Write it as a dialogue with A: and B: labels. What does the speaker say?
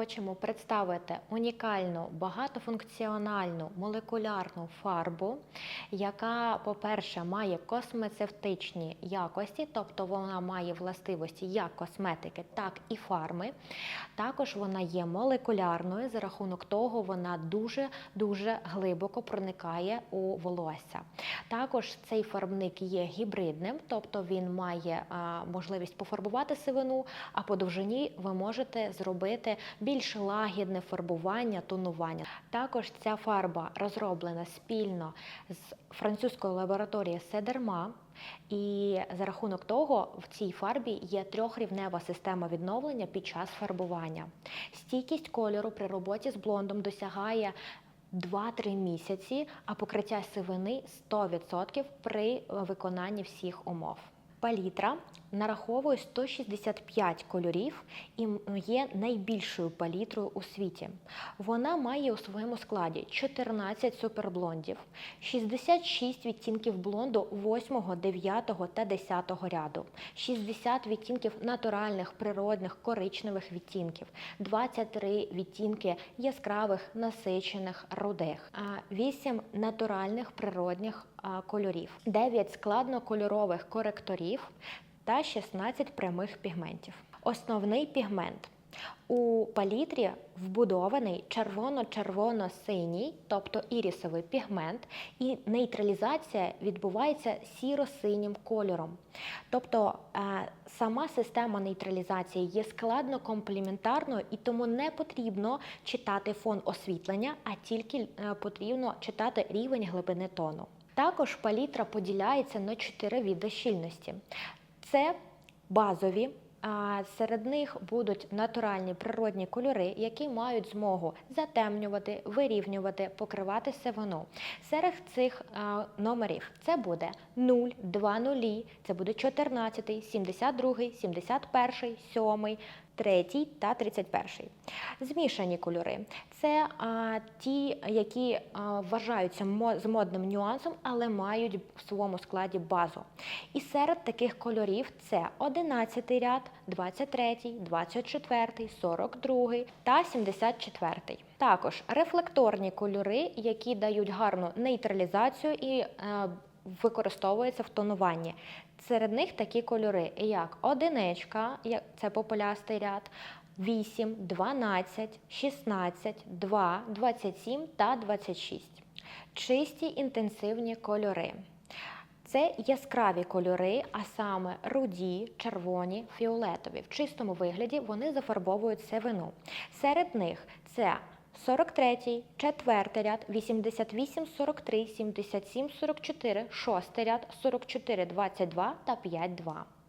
A: хочемо представити унікальну багатофункціональну молекулярну фарбу, яка, по-перше, має космецевтичні якості, тобто вона має властивості як косметики, так і фарми. Також вона є молекулярною, за рахунок того вона дуже-дуже глибоко проникає у волосся. Також цей фарбник є гібридним, тобто він має можливість пофарбувати сивину, а по довжині ви можете зробити більш лагідне фарбування, тонування. Також ця фарба розроблена спільно з французькою лабораторією Седерма. І за рахунок того в цій фарбі є трьохрівнева система відновлення під час фарбування. Стійкість кольору при роботі з блондом досягає 2-3 місяці, а покриття сивини 100% при виконанні всіх умов. Палітра нараховує 165 кольорів і є найбільшою палітрою у світі. Вона має у своєму складі 14 суперблондів, 66 відтінків блонду 8, 9 та 10 ряду, 60 відтінків натуральних природних коричневих відтінків, 23 відтінки яскравих насичених рудих, 8 натуральних природних кольорів, 9 складнокольорових коректорів та 16 прямих пігментів. Основний пігмент у палітрі вбудований червоно-червоно-синій, тобто ірісовий пігмент, і нейтралізація відбувається сіро-синім кольором. Тобто е, сама система нейтралізації є складно комплементарною і тому не потрібно читати фон освітлення, а тільки е, потрібно читати рівень глибини тону. Також палітра поділяється на чотири види щільності. Це базові. Серед них будуть натуральні природні кольори, які мають змогу затемнювати, вирівнювати, покривати сивину. Серед цих номерів це буде 0, 2 нулі, це буде 14, 72, 71, 7, 3 та 31. Змішані кольори це а, ті, які а, вважаються з модним нюансом, але мають в своєму складі базу. І серед таких кольорів це 11 ряд, 23, 24, 42 та 74. Також рефлекторні кольори, які дають гарну нейтралізацію і використовуються в тонуванні. Серед них такі кольори, як одиничка, це популястий ряд, 8, 12, 16, 2, 27 та 26. Чисті інтенсивні кольори. Це яскраві кольори, а саме руді, червоні, фіолетові. В чистому вигляді вони зафарбовують сивину. Серед них це 43, 4 ряд, 88, 43, 77, 44, 6 ряд, 44, 22 та 5, 2.